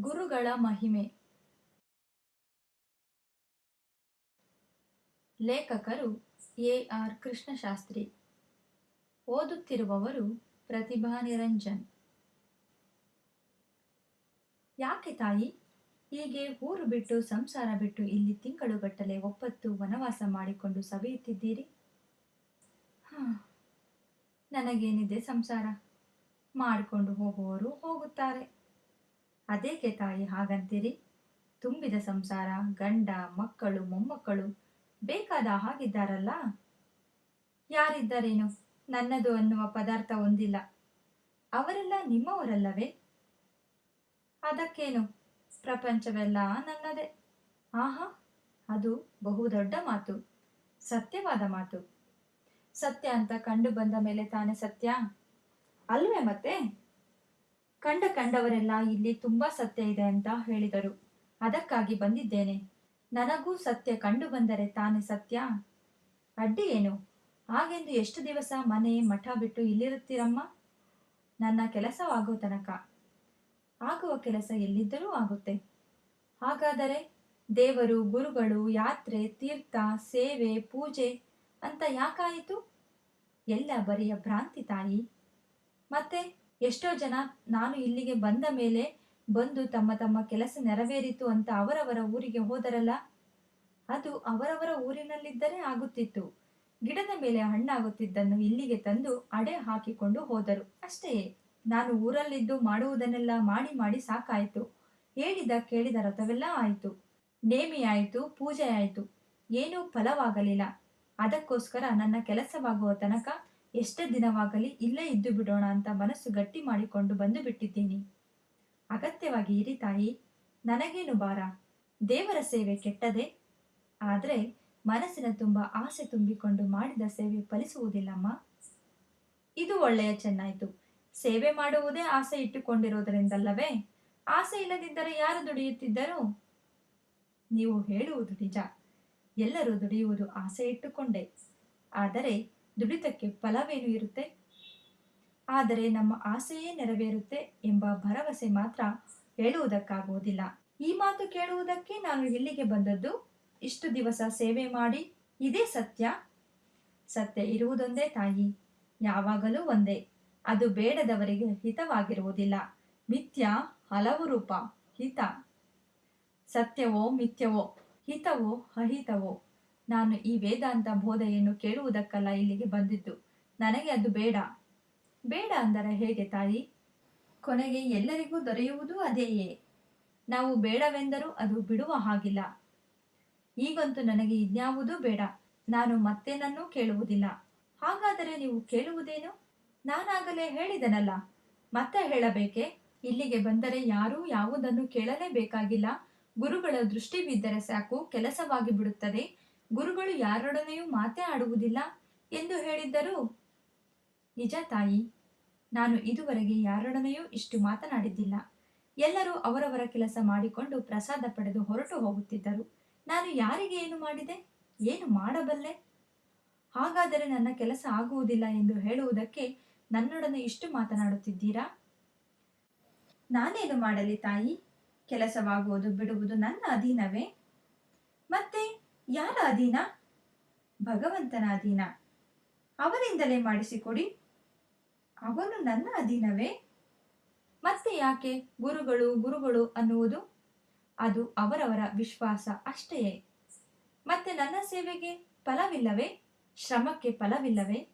ಗುರುಗಳ ಮಹಿಮೆ. ಲೇಖಕರು ಎ ಆರ್ ಕೃಷ್ಣಶಾಸ್ತ್ರಿ. ಓದುತ್ತಿರುವವರು ಪ್ರತಿಭಾ ನಿರಂಜನ್. ಯಾಕೆ ತಾಯಿ? ಹೀಗೆ ಊರು ಬಿಟ್ಟು ಸಂಸಾರ ಬಿಟ್ಟು ಇಲ್ಲಿ ತಿಂಗಳುಗಟ್ಟಲೆ ಒಪ್ಪತ್ತು ವನವಾಸ ಮಾಡಿಕೊಂಡು ಸವಿಯುತ್ತಿದ್ದೀರಿ? ನನಗೇನಿದೆ ಸಂಸಾರ. ಮಾಡಿಕೊಂಡು ಹೋಗುವವರು ಹೋಗುತ್ತಾರೆ. ಅದೇಕೆ ತಾಯಿ ಹಾಗಂತೀರಿ? ತುಂಬಿದ ಸಂಸಾರ, ಗಂಡ, ಮಕ್ಕಳು, ಮೊಮ್ಮಕ್ಕಳು, ಬೇಕಾದ ಹಾಗಿದ್ದಾರಲ್ಲ? ಯಾರಿದ್ದರೇನು? ನನ್ನದು ಅನ್ನುವ ಪದಾರ್ಥ ಒಂದಿಲ್ಲ. ಅವರೆಲ್ಲ ನಿಮ್ಮವರಲ್ಲವೇ? ಅದಕ್ಕೇನು? ಪ್ರಪಂಚವೆಲ್ಲ ನನ್ನದೇ. ಆಹಾ, ಅದು ಬಹುದೊಡ್ಡ ಮಾತು, ಸತ್ಯವಾದ ಮಾತು. ಸತ್ಯ ಅಂತ ಕಂಡು ಬಂದ ಮೇಲೆ ತಾನೇ ಸತ್ಯ? ಅಲ್ವೇ ಮತ್ತೆ? ಕಂಡ ಕಂಡವರೆಲ್ಲ ಇಲ್ಲಿ ತುಂಬಾ ಸತ್ಯ ಇದೆ ಅಂತ ಹೇಳಿದರು. ಅದಕ್ಕಾಗಿ ಬಂದಿದ್ದೇನೆ. ನನಗೂ ಸತ್ಯ ಕಂಡು ಬಂದರೆ ತಾನೇ ಸತ್ಯ? ಅಡ್ಡಿ ಏನು? ಹಾಗೆಂದು ಎಷ್ಟು ದಿವಸ ಮನೆ ಮಠ ಬಿಟ್ಟು ಇಲ್ಲಿರುತ್ತೀರಮ್ಮ? ನನ್ನ ಕೆಲಸವಾಗೋ ತನಕ. ಆಗುವ ಕೆಲಸ ಎಲ್ಲಿದ್ದರೂ ಆಗುತ್ತೆ. ಹಾಗಾದರೆ ದೇವರು, ಗುರುಗಳು, ಯಾತ್ರೆ, ತೀರ್ಥ, ಸೇವೆ, ಪೂಜೆ ಅಂತ ಯಾಕಾಯಿತು? ಎಲ್ಲ ಬರಿಯ ಭ್ರಾಂತಿ ತಾಯಿ. ಮತ್ತೆ ಎಷ್ಟೋ ಜನ ನಾನು ಇಲ್ಲಿಗೆ ಬಂದ ಮೇಲೆ ಬಂದು ತಮ್ಮ ತಮ್ಮ ಕೆಲಸ ನೆರವೇರಿತು ಅಂತ ಅವರವರ ಊರಿಗೆ ಹೋದರಲ್ಲ, ಅದು ಅವರವರ ಊರಿನಲ್ಲಿದ್ದರೆ ಆಗುತ್ತಿತ್ತು. ಗಿಡದ ಮೇಲೆ ಹಣ್ಣಾಗುತ್ತಿದ್ದನ್ನು ಇಲ್ಲಿಗೆ ತಂದು ಅಡೆ ಹಾಕಿಕೊಂಡು ಹೋದರು. ಅಷ್ಟೇ, ನಾನು ಊರಲ್ಲಿದ್ದು ಮಾಡುವುದನ್ನೆಲ್ಲ ಮಾಡಿ ಮಾಡಿ ಸಾಕಾಯಿತು. ಹೇಳಿದ ಕೇಳಿದ ರಥವೆಲ್ಲ ಆಯಿತು. ನೇಮಿ ಆಯಿತು, ಪೂಜೆ ಆಯಿತು. ಏನೂ ಫಲವಾಗಲಿಲ್ಲ. ಅದಕ್ಕೋಸ್ಕರ ನನ್ನ ಕೆಲಸವಾಗುವ ತನಕ ಎಷ್ಟೇ ದಿನವಾಗಲಿ ಇಲ್ಲೇ ಇದ್ದು ಬಿಡೋಣ ಅಂತ ಮನಸ್ಸು ಗಟ್ಟಿ ಮಾಡಿಕೊಂಡು ಬಂದು ಬಿಟ್ಟಿದ್ದೀನಿ. ಅಗತ್ಯವಾಗಿ ಇರಿ ತಾಯಿ, ನನಗೇನು ಭಾರ? ದೇವರ ಸೇವೆ ಕೆಟ್ಟದೆ? ಆದರೆ ಮನಸ್ಸಿನ ತುಂಬ ಆಸೆ ತುಂಬಿಕೊಂಡು ಮಾಡಿದ ಸೇವೆ ಫಲಿಸುವುದಿಲ್ಲಮ್ಮ. ಇದು ಒಳ್ಳೆಯ ಚೆನ್ನಾಯಿತು ಸೇವೆ ಮಾಡುವುದೇ ಆಸೆ ಇಟ್ಟುಕೊಂಡಿರೋದರಿಂದಲ್ಲವೇ? ಆಸೆ ಇಲ್ಲದಿದ್ದರೆ ಯಾರು ದುಡಿಯುತ್ತಿದ್ದರು? ನೀವು ಹೇಳುವುದು ನಿಜ. ಎಲ್ಲರೂ ದುಡಿಯುವುದು ಆಸೆ ಇಟ್ಟುಕೊಂಡೆ. ಆದರೆ ದುಡಿತಕ್ಕೆ ಫಲವೇನು ಇರುತ್ತೆ? ಆದರೆ ನಮ್ಮ ಆಸೆಯೇ ನೆರವೇರುತ್ತೆ ಎಂಬ ಭರವಸೆ ಮಾತ್ರ ಹೇಳುವುದಕ್ಕಾಗುವುದಿಲ್ಲ. ಈ ಮಾತು ಕೇಳುವುದಕ್ಕೆ ನಾನು ಇಲ್ಲಿಗೆ ಬಂದದ್ದು? ಇಷ್ಟು ದಿವಸ ಸೇವೆ ಮಾಡಿ, ಇದೇ ಸತ್ಯ? ಸತ್ಯ ಇರುವುದೊಂದೇ ತಾಯಿ, ಯಾವಾಗಲೂ ಒಂದೇ. ಅದು ಬೇಡದವರಿಗೆ ಹಿತವಾಗಿರುವುದಿಲ್ಲ. ಮಿಥ್ಯ ಹಲವು ರೂಪ, ಹಿತ. ಸತ್ಯವೋ ಮಿಥ್ಯವೋ, ಹಿತವೋ ಅಹಿತವೋ. ನಾನು ಈ ವೇದಾಂತ ಬೋಧೆಯನ್ನು ಕೇಳುವುದಕ್ಕಲ್ಲ ಇಲ್ಲಿಗೆ ಬಂದಿದ್ದು. ನನಗೆ ಅದು ಬೇಡ. ಬೇಡ ಅಂದರೆ ಹೇಗೆ ತಾಯಿ? ಕೊನೆಗೆ ಎಲ್ಲರಿಗೂ ದೊರೆಯುವುದು ಅದೇಯೇ. ನಾವು ಬೇಡವೆಂದರೂ ಅದು ಬಿಡುವ ಹಾಗಿಲ್ಲ. ಈಗಂತೂ ನನಗೆ ಇದ್ಯಾವುದೂ ಬೇಡ. ನಾನು ಮತ್ತೇನನ್ನೂ ಕೇಳುವುದಿಲ್ಲ. ಹಾಗಾದರೆ ನೀವು ಕೇಳುವುದೇನು? ನಾನಾಗಲೇ ಹೇಳಿದನಲ್ಲ. ಮತ್ತೆ ಹೇಳಬೇಕೆ? ಇಲ್ಲಿಗೆ ಬಂದರೆ ಯಾರೂ ಯಾವುದನ್ನು ಕೇಳಲೇಬೇಕಾಗಿಲ್ಲ. ಗುರುಗಳ ದೃಷ್ಟಿ ಬಿದ್ದರೆ ಸಾಕು, ಕೆಲಸವಾಗಿ ಬಿಡುತ್ತದೆ. ಗುರುಗಳು ಯಾರೊಡನೆಯೂ ಮಾತೇ ಆಡುವುದಿಲ್ಲ ಎಂದು ಹೇಳಿದ್ದರು, ನಿಜ ತಾಯಿ, ನಾನು ಇದುವರೆಗೆ ಯಾರೊಡನೆಯೂ ಇಷ್ಟು ಮಾತನಾಡಿದ್ದಿಲ್ಲ. ಎಲ್ಲರೂ ಅವರವರ ಕೆಲಸ ಮಾಡಿಕೊಂಡು ಪ್ರಸಾದ ಪಡೆದು ಹೊರಟು ಹೋಗುತ್ತಿದ್ದರು. ನಾನು ಯಾರಿಗೆ ಏನು ಮಾಡಿದೆ? ಏನು ಮಾಡಬಲ್ಲೆ? ಹಾಗಾದರೆ ನನ್ನ ಕೆಲಸ ಆಗುವುದಿಲ್ಲ ಎಂದು ಹೇಳುವುದಕ್ಕೆ ನನ್ನೊಡನೆ ಇಷ್ಟು ಮಾತನಾಡುತ್ತಿದ್ದೀರಾ? ನಾನೇನು ಮಾಡಲಿ ತಾಯಿ? ಕೆಲಸವಾಗುವುದು ಬಿಡುವುದು ನನ್ನ ಅಧೀನವೇ? ಮತ್ತೆ ಯಾರ ಅಧೀನ ಭಗವಂತನ ಅಧೀನ ಅವನಿಂದಲೇ ಮಾಡಿಸಿಕೊಡಿ. ಅವನು ನನ್ನ ಅಧೀನವೇ. ಮತ್ತೆ ಯಾಕೆ ಗುರುಗಳು ಗುರುಗಳು ಅನ್ನುವುದು? ಅದು ಅವರವರ ವಿಶ್ವಾಸ ಅಷ್ಟೆಯೇ ಮತ್ತೆ ನನ್ನ ಸೇವೆಗೆ ಫಲವಿಲ್ಲವೇ? ಶ್ರಮಕ್ಕೆ ಫಲವಿಲ್ಲವೇ?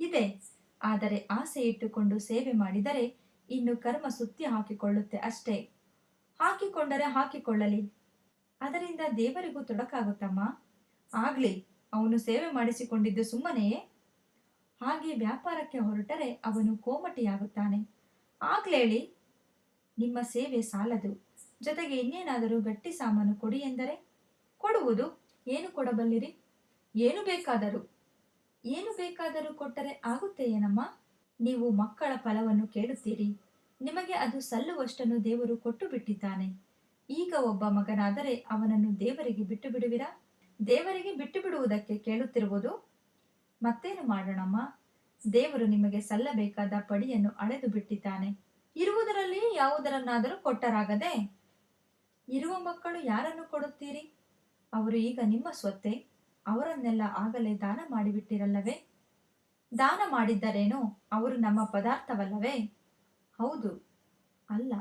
ಇದೆ. ಆದರೆ ಆಸೆ ಇಟ್ಟುಕೊಂಡು ಸೇವೆ ಮಾಡಿದರೆ ಇನ್ನು ಕರ್ಮ ಸುತ್ತಿ ಹಾಕಿಕೊಳ್ಳುತ್ತೆ ಅಷ್ಟೇ. ಹಾಕಿಕೊಂಡರೆ ಹಾಕಿಕೊಳ್ಳಲಿ. ಅದರಿಂದ ದೇವರಿಗೂ ತೊಡಕಾಗುತ್ತಮ್ಮ? ಆಗ್ಲಿ, ಅವನು ಸೇವೆ ಮಾಡಿಸಿಕೊಂಡಿದ್ದು ಸುಮ್ಮನೆಯೇ ಹಾಗೆ ವ್ಯಾಪಾರಕ್ಕೆ ಹೊರಟರೆ ಅವನು ಕೋಮಟಿಯಾಗುತ್ತಾನೆ. ಆಗ್ಲೇಳಿ ನಿಮ್ಮ ಸೇವೆ ಸಾಲದು. ಜೊತೆಗೆ ಇನ್ನೇನಾದರೂ ಗಟ್ಟಿ ಸಾಮಾನು ಕೊಡಿ ಎಂದರೆ? ಕೊಡುವುದು? ಏನು ಕೊಡಬಲ್ಲಿರಿ? ಏನು ಬೇಕಾದರೂ? ಏನು ಬೇಕಾದರೂ ಕೊಟ್ಟರೆ ಆಗುತ್ತೆ ಏನಮ್ಮ ನೀವು ಮಕ್ಕಳ ಫಲವನ್ನು ಕೇಳುತ್ತೀರಿ. ನಿಮಗೆ ಅದು ಸಲ್ಲುವಷ್ಟನ್ನು ದೇವರು ಕೊಟ್ಟು ಬಿಟ್ಟಿದ್ದಾನೆ. ಈಗ ಒಬ್ಬ ಮಗನಾದರೆ ಅವನನ್ನು ದೇವರಿಗೆ ಬಿಟ್ಟು ಬಿಡುವಿರಾ ದೇವರಿಗೆ ಬಿಟ್ಟು ಬಿಡುವುದಕ್ಕೆ ಕೇಳುತ್ತಿರುವುದು? ಮತ್ತೇನು ಮಾಡೋಣಮ್ಮ? ದೇವರು ನಿಮಗೆ ಸಲ್ಲಬೇಕಾದ ಪಡಿಯನ್ನು ಅಳೆದು ಬಿಟ್ಟಿದ್ದಾನೆ. ಇರುವುದರಲ್ಲಿ ಯಾವುದರನ್ನಾದರೂ ಕೊಟ್ಟರಾಗದೆ? ಇರುವ ಮಕ್ಕಳು ಯಾರನ್ನು ಕೊಡುತ್ತೀರಿ? ಅವರು ಈಗ ನಿಮ್ಮ ಸ್ವತ್ತೆ? ಅವರನ್ನೆಲ್ಲ ಆಗಲೇ ದಾನ ಮಾಡಿಬಿಟ್ಟಿರಲ್ಲವೇ? ದಾನ ಮಾಡಿದ್ದರೇನು? ಅವರು ನಮ್ಮ ಪದಾರ್ಥವಲ್ಲವೇ? ಹೌದು. ಅಲ್ಲ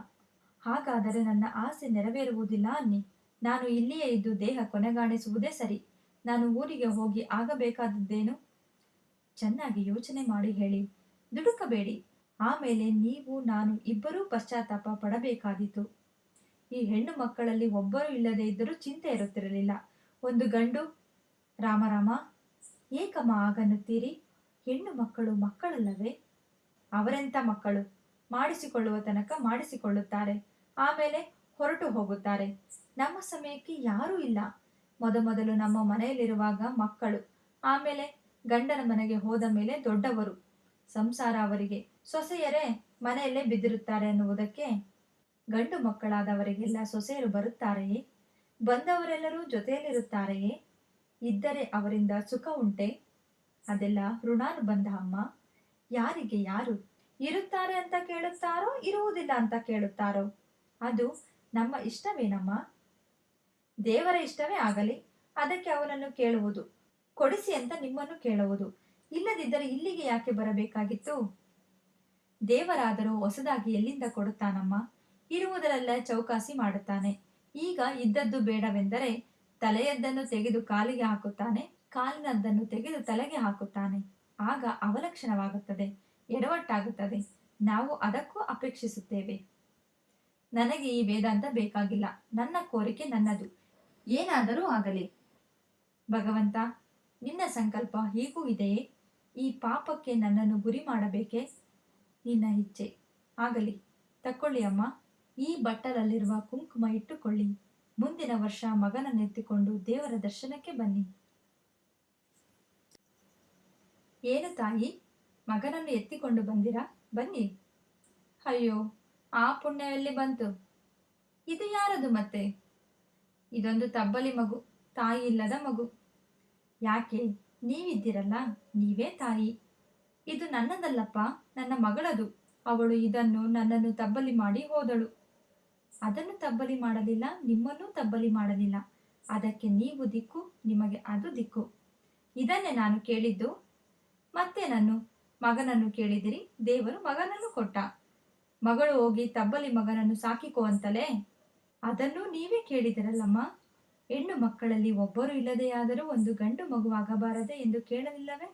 ಹಾಗಾದರೆ ನನ್ನ ಆಸೆ ನೆರವೇರುವುದಿಲ್ಲ ಅನ್ನಿ. ನಾನು ಇಲ್ಲಿಯೇ ಇದ್ದು ದೇಹ ಕೊನೆಗಾಣಿಸುವುದೇ ಸರಿ. ನಾನು ಊರಿಗೆ ಹೋಗಿ ಆಗಬೇಕಾದದ್ದೇನು? ಚೆನ್ನಾಗಿ ಯೋಚನೆ ಮಾಡಿ ಹೇಳಿ. ದುಡುಕಬೇಡಿ. ಆಮೇಲೆ ನೀವು, ನಾನು ಇಬ್ಬರೂ ಪಶ್ಚಾತ್ತಾಪ ಪಡಬೇಕಾದೀತು. ಈ ಹೆಣ್ಣು ಮಕ್ಕಳಲ್ಲಿ ಒಬ್ಬರು ಇಲ್ಲದೆ ಇದ್ದರೂ ಚಿಂತೆ ಇರುತ್ತಿರಲಿಲ್ಲ. ಒಂದು ಗಂಡು ರಾಮರಾಮ ಏಕಮ್ಮ ಆಗನ್ನುತ್ತೀರಿ? ಹೆಣ್ಣು ಮಕ್ಕಳು ಮಕ್ಕಳಲ್ಲವೇ? ಅವರೆಂಥ ಮಕ್ಕಳು? ಮಾಡಿಸಿಕೊಳ್ಳುವ ತನಕ ಮಾಡಿಸಿಕೊಳ್ಳುತ್ತಾರೆ. ಆಮೇಲೆ ಹೊರಟು ಹೋಗುತ್ತಾರೆ. ನಮ್ಮ ಸಮಯಕ್ಕೆ ಯಾರೂ ಇಲ್ಲ. ಮೊದಮೊದಲು ನಮ್ಮ ಮನೆಯಲ್ಲಿರುವಾಗ ಮಕ್ಕಳು, ಆಮೇಲೆ ಗಂಡನ ಮನೆಗೆ ಹೋದ ಮೇಲೆ ದೊಡ್ಡವರು, ಸಂಸಾರ ಅವರಿಗೆ, ಸೊಸೆಯರೇ ಮನೆಯಲ್ಲೇ ಬಿದ್ದಿರುತ್ತಾರೆ ಅನ್ನುವುದಕ್ಕೆ ಗಂಡು ಮಕ್ಕಳಾದವರಿಗೆಲ್ಲ ಸೊಸೆಯರು ಬರುತ್ತಾರೆಯೇ? ಬಂದವರೆಲ್ಲರೂ ಜೊತೆಯಲ್ಲಿರುತ್ತಾರೆಯೇ? ಇದ್ದರೆ ಅವರಿಂದ ಸುಖ ಉಂಟೆ? ಅದೆಲ್ಲ ಋಣಾನುಬಂಧ ಅಮ್ಮ. ಯಾರಿಗೆ ಯಾರು ಇರುತ್ತಾರೆ ಅಂತ ಕೇಳುತ್ತಾರೋ, ಇರುವುದಿಲ್ಲ ಅಂತ ಕೇಳುತ್ತಾರೋ? ಅದು ನಮ್ಮ ಇಷ್ಟವೇನಮ್ಮ? ದೇವರ ಇಷ್ಟವೇ ಆಗಲಿ, ಅದಕ್ಕೆ ಅವನನ್ನು ಕೇಳುವುದು. ಕೊಡಿಸಿ ಅಂತ ನಿಮ್ಮನ್ನು ಕೇಳುವುದು. ಇಲ್ಲದಿದ್ದರೆ ಇಲ್ಲಿಗೆ ಯಾಕೆ ಬರಬೇಕಾಗಿತ್ತು? ದೇವರಾದರೂ ಹೊಸದಾಗಿ ಎಲ್ಲಿಂದ ಕೊಡುತ್ತಾನಮ್ಮ? ಇರುವುದರಲ್ಲ ಚೌಕಾಸಿ ಮಾಡುತ್ತಾನೆ. ಈಗ ಇದ್ದದ್ದು ಬೇಡವೆಂದರೆ ತಲೆಯದ್ದನ್ನು ತೆಗೆದು ಕಾಲಿಗೆ ಹಾಕುತ್ತಾನೆ, ಕಾಲಿನದ್ದನ್ನು ತೆಗೆದು ತಲೆಗೆ ಹಾಕುತ್ತಾನೆ. ಆಗ ಅವಲಕ್ಷಣವಾಗುತ್ತದೆ, ಎಡವಟ್ಟಾಗುತ್ತದೆ. ನಾವು ಅದಕ್ಕೂ ಅಪೇಕ್ಷಿಸುತ್ತೇವೆ. ನನಗೆ ಈ ವೇದಾಂತ ಬೇಕಾಗಿಲ್ಲ. ನನ್ನ ಕೋರಿಕೆ ನನ್ನದು. ಏನಾದರೂ ಆಗಲಿ. ಭಗವಂತ, ನಿನ್ನ ಸಂಕಲ್ಪ ಹೀಗೂ ಇದೆಯೇ? ಈ ಪಾಪಕ್ಕೆ ನನ್ನನ್ನು ಗುರಿ ಮಾಡಬೇಕೆ? ನಿನ್ನ ಇಚ್ಛೆ. ಆಗಲಿ. ತಕ್ಕೊಳ್ಳಿ ಅಮ್ಮ. ಈ ಬಟ್ಟಲಲ್ಲಿರುವ ಕುಂಕುಮ ಇಟ್ಟುಕೊಳ್ಳಿ. ಮುಂದಿನ ವರ್ಷ ಮಗನನ್ನೆತ್ತಿಕೊಂಡು ದೇವರ ದರ್ಶನಕ್ಕೆ ಬನ್ನಿ. ಏನು ತಾಯಿ? ಮಗನನ್ನು ಎತ್ತಿಕೊಂಡು ಬಂದಿರಾ? ಬನ್ನಿ. ಅಯ್ಯೋ ಆ ಪುಣ್ಯ ಎಲ್ಲಿ ಬಂತು. ಇದು ಯಾರದು ಮತ್ತೆ? ಇದೊಂದು ತಬ್ಬಲಿ ಮಗು, ತಾಯಿ ಇಲ್ಲದ ಮಗು. ಯಾಕೆ? ನೀವಿದ್ದೀರಲ್ಲ, ನೀವೇ ತಾಯಿ. ಇದು ನನ್ನದಲ್ಲಪ್ಪ, ನನ್ನ ಮಗಳದು. ಅವಳು ಇದನ್ನು, ನನ್ನನ್ನು ತಬ್ಬಲಿ ಮಾಡಿ ಹೋದಳು. ಅದನ್ನು ತಬ್ಬಲಿ ಮಾಡಲಿಲ್ಲ, ನಿಮ್ಮನ್ನೂ ತಬ್ಬಲಿ ಮಾಡಲಿಲ್ಲ. ಅದಕ್ಕೆ ನೀವು ದಿಕ್ಕು, ನಿಮಗೆ ಅದು ದಿಕ್ಕು. ಇದನ್ನೇ ನಾನು ಕೇಳಿದ್ದು. ಮತ್ತೆ ನಾನು ಮಗನನ್ನು ಕೇಳಿದಿರಿ, ದೇವರು ಮಗನನ್ನು ಕೊಟ್ಟ. ಮಗಳು ಹೋಗಿ ತಬ್ಬಲಿ ಮಗನನ್ನು ಸಾಕಿಕೋ ಅಂತಲೇ ಅದನ್ನು ನೀವೇ ಕೇಳಿದಿರಲ್ಲಮ್ಮ. ಹೆಣ್ಣು ಮಕ್ಕಳಲ್ಲಿ ಒಬ್ಬರು ಇಲ್ಲದೆಯಾದರೂ ಒಂದು ಗಂಡು ಮಗುವಾಗಬಾರದೆ ಎಂದು ಕೇಳಲಿಲ್ಲವೇ?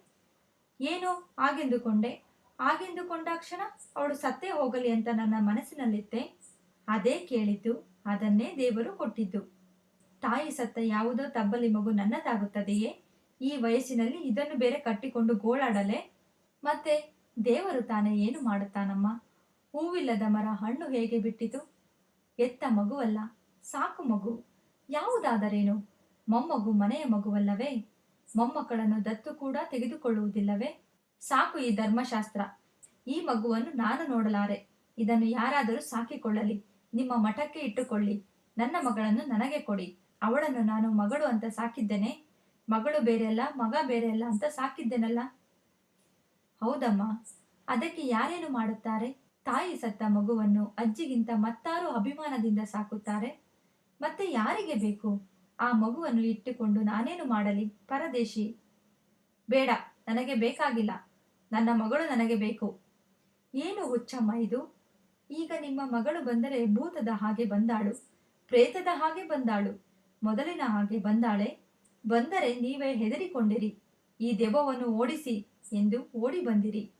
ಏನೋ? ಹಾಗೆಂದುಕೊಂಡೆ ಕ್ಷಣ ಅವಳು ಸತ್ತೇ ಹೋಗಲಿ ಅಂತ ನನ್ನ ಮನಸ್ಸಿನಲ್ಲಿತ್ತೆ. ಅದೇ ಕೇಳಿದ್ದು, ಅದನ್ನೇ ದೇವರು ಕೊಟ್ಟಿದ್ದು. ತಾಯಿ ಸತ್ತ ಯಾವುದೋ ತಬ್ಬಲಿ ಮಗು ನನ್ನದಾಗುತ್ತದೆಯೇ? ಈ ವಯಸ್ಸಿನಲ್ಲಿ ಇದನ್ನು ಬೇರೆ ಕಟ್ಟಿಕೊಂಡು ಗೋಳಾಡಲೆ? ಮತ್ತೆ ದೇವರು ತಾನೇ ಏನು ಮಾಡುತ್ತಾನಮ್ಮ? ಹೂವಿಲ್ಲದ ಮರ ಹಣ್ಣು ಹೇಗೆ ಬಿಟ್ಟಿತು? ಎತ್ತ ಮಗುವಲ್ಲ, ಸಾಕು ಮಗು, ಯಾವುದಾದರೇನು? ಮೊಮ್ಮಗು ಮನೆಯ ಮಗುವಲ್ಲವೇ? ಮೊಮ್ಮಕ್ಕಳನ್ನು ದತ್ತು ಕೂಡ ತೆಗೆದುಕೊಳ್ಳುವುದಿಲ್ಲವೇ? ಸಾಕು ಈ ಧರ್ಮಶಾಸ್ತ್ರ. ಈ ಮಗುವನ್ನು ನಾನು ನೋಡಲಾರೆ. ಇದನ್ನು ಯಾರಾದರೂ ಸಾಕಿಕೊಳ್ಳಲಿ. ನಿಮ್ಮ ಮಠಕ್ಕೆ ಇಟ್ಟುಕೊಳ್ಳಿ. ನನ್ನ ಮಗಳನ್ನು ನನಗೆ ಕೊಡಿ. ಅವಳನ್ನು ನಾನು ಮಗಳು ಅಂತ ಸಾಕಿದ್ದೇನೆ. ಮಗಳು ಬೇರೆಯಲ್ಲ, ಮಗ ಬೇರೆಯಲ್ಲ ಅಂತ ಸಾಕಿದ್ದೇನಲ್ಲ? ಹೌದಮ್ಮ. ಅದಕ್ಕೆ ಯಾರೇನು ಮಾಡುತ್ತಾರೆ? ತಾಯಿ ಸತ್ತ ಮಗುವನ್ನು ಅಜ್ಜಿಗಿಂತ ಮತ್ತಾರು ಅಭಿಮಾನದಿಂದ ಸಾಕುತ್ತಾರೆ? ಮತ್ತೆ ಯಾರಿಗೆ ಬೇಕು? ಆ ಮಗುವನ್ನು ಇಟ್ಟುಕೊಂಡು ನಾನೇನು ಮಾಡಲಿ? ಪರದೇಶಿ. ಬೇಡ, ನನಗೆ ಬೇಕಾಗಿಲ್ಲ. ನನ್ನ ಮಗಳು ನನಗೆ ಬೇಕು. ಏನು ಹುಚ್ಚಮ್ಮ ಇದು? ಈಗ ನಿಮ್ಮ ಮಗಳು ಬಂದರೆ ಭೂತದ ಹಾಗೆ ಬಂದಾಳು, ಪ್ರೇತದ ಹಾಗೆ ಬಂದಾಳು, ಮೊದಲಿನ ಹಾಗೆ ಬಂದಾಳೆ. ಬಂದರೆ ನೀವೇ ಹೆದರಿಕೊಂಡಿರಿ. ಈ ದೆವ್ವವನ್ನು ಓಡಿಸಿ ಎಂದು ಓಡಿ ಬಂದಿರಿ.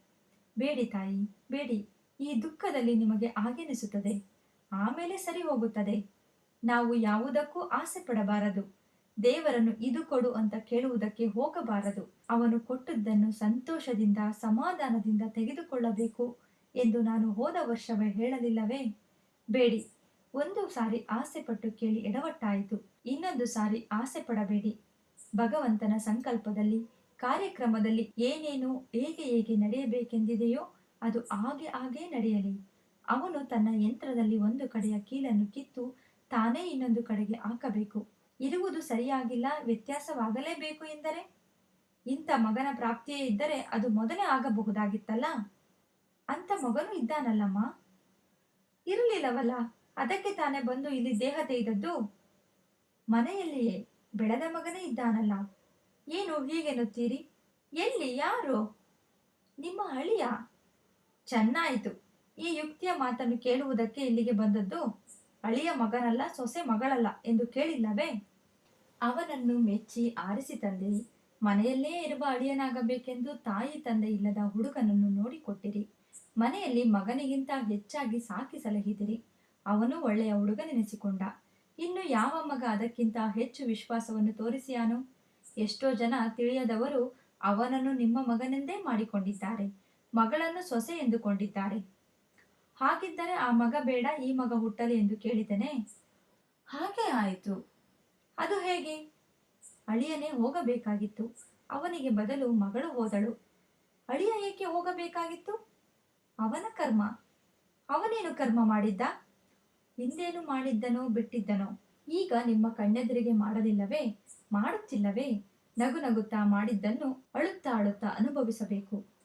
ಬೇಡಿ ತಾಯಿ, ಬೇಡಿ. ಈ ದುಃಖದಲ್ಲಿ ನಿಮಗೆ ಆಗೆನಿಸುತ್ತದೆ ಆಮೇಲೆ ಸರಿ ಹೋಗುತ್ತದೆ. ನಾವು ಯಾವುದಕ್ಕೂ ಆಸೆ ಪಡಬಾರದು ದೇವರನ್ನು ಇದು ಕೊಡು ಅಂತ ಕೇಳುವುದಕ್ಕೆ ಹೋಗಬಾರದು. ಅವನು ಕೊಟ್ಟದ್ದನ್ನು ಸಂತೋಷದಿಂದ, ಸಮಾಧಾನದಿಂದ ತೆಗೆದುಕೊಳ್ಳಬೇಕು ಎಂದು ನಾನು ಹೋದ ವರ್ಷವೇ ಹೇಳಲಿಲ್ಲವೇ? ಬೇಡಿ. ಒಂದು ಸಾರಿ ಆಸೆ ಪಟ್ಟು ಕೇಳಿ ಎಡವಟ್ಟಾಯಿತು. ಇನ್ನೊಂದು ಸಾರಿ ಆಸೆ ಪಡಬೇಡಿ ಭಗವಂತನ ಸಂಕಲ್ಪದಲ್ಲಿ, ಕಾರ್ಯಕ್ರಮದಲ್ಲಿ ಏನೇನು, ಹೇಗೆ ಹೇಗೆ ನಡೆಯಬೇಕೆಂದಿದೆಯೋ ಅದು ಹಾಗೆ ಹಾಗೇ ನಡೆಯಲಿ. ಅವನು ತನ್ನ ಯಂತ್ರದಲ್ಲಿ ಒಂದು ಕಡೆಯ ಕೀಲನ್ನು ಕಿತ್ತು ತಾನೇ ಇನ್ನೊಂದು ಕಡೆಗೆ ಹಾಕಬೇಕು. ಇರುವುದು ಸರಿಯಾಗಿಲ್ಲ, ವ್ಯತ್ಯಾಸವಾಗಲೇಬೇಕು ಎಂದರೆ? ಇಂಥ ಮಗನ ಪ್ರಾಪ್ತಿಯೇ ಇದ್ದರೆ ಅದು ಮೊದಲೇ ಆಗಬಹುದಾಗಿತ್ತಲ್ಲ? ಅಂತ ಮಗನು ಇದ್ದಾನಲ್ಲಮ್ಮ. ಇರಲಿಲ್ಲವಲ್ಲ, ಅದಕ್ಕೆ ತಾನೇ ಬಂದು ಇಲ್ಲಿ ದೇಹ ತೆಗೆದದ್ದು? ಮನೆಯಲ್ಲಿಯೇ ಬೆಳೆದ ಮಗನೇ ಇದ್ದಾನಲ್ಲ. ಏನು ಹೀಗೆನ್ನುತ್ತೀರಿ? ಎಲ್ಲಿ, ಯಾರು? ನಿಮ್ಮ ಅಳಿಯ? ಚೆನ್ನಾಯಿತು. ಈ ಯುಕ್ತಿಯ ಮಾತನ್ನು ಕೇಳುವುದಕ್ಕೆ ಇಲ್ಲಿಗೆ ಬಂದದ್ದು ಅಳಿಯ ಮಗನಲ್ಲ, ಸೊಸೆ ಮಗಳಲ್ಲ ಎಂದು ಕೇಳಿಲ್ಲವೇ? ಅವನನ್ನು ಮೆಚ್ಚಿ ಆರಿಸಿ ತಂದಿರಿ. ಮನೆಯಲ್ಲೇ ಇರುವ ಅಳಿಯನಾಗಬೇಕೆಂದು ತಾಯಿ ತಂದೆ ಇಲ್ಲದ ಹುಡುಗನನ್ನು ನೋಡಿಕೊಟ್ಟಿರಿ. ಮನೆಯಲ್ಲಿ ಮಗನಿಗಿಂತ ಹೆಚ್ಚಾಗಿ ಸಾಕಿ ಸಲಹಿದಿರಿ. ಅವನು ಒಳ್ಳೆಯ ಹುಡುಗನೆನಿಸಿಕೊಂಡ. ಇನ್ನು ಯಾವ ಮಗ ಅದಕ್ಕಿಂತ ಹೆಚ್ಚು ವಿಶ್ವಾಸವನ್ನು ತೋರಿಸಿಯಾನು? ಎಷ್ಟೋ ಜನ ತಿಳಿಯದವರು ಅವನನ್ನು ನಿಮ್ಮ ಮಗನೆಂದೇ ಮಾಡಿಕೊಂಡಿದ್ದಾರೆ. ಮಗಳನ್ನು ಸೊಸೆ ಎಂದುಕೊಂಡಿದ್ದಾರೆ. ಹಾಗಿದ್ದರೆ ಆ ಮಗ ಬೇಡ, ಈ ಮಗ ಹುಟ್ಟಲಿ ಎಂದು ಕೇಳಿದನೆ ಹಾಗೆ ಆಯಿತು. ಅದು ಹೇಗೆ? ಅಳಿಯನೇ ಹೋಗಬೇಕಾಗಿತ್ತು. ಅವನಿಗೆ ಬದಲು ಮಗಳು ಹೋದಳು. ಅಳಿಯ ಏಕೆ ಹೋಗಬೇಕಾಗಿತ್ತು? ಅವನ ಕರ್ಮ. ಅವನೇನು ಕರ್ಮ ಮಾಡಿದ್ದ? ಹಿಂದೇನು ಮಾಡಿದ್ದನೋ, ಬಿಟ್ಟಿದ್ದನೋ? ಈಗ ನಿಮ್ಮ ಕಣ್ಣೆದುರಿಗೆ ಮಾಡಲಿಲ್ಲವೇ? ಮಾಡುತ್ತಿಲ್ಲವೇ? ನಗು ನಗುತ್ತಾ ಮಾಡಿದ್ದನ್ನು ಅಳುತ್ತಾ ಅಳುತ್ತಾ ಅನುಭವಿಸಬೇಕು.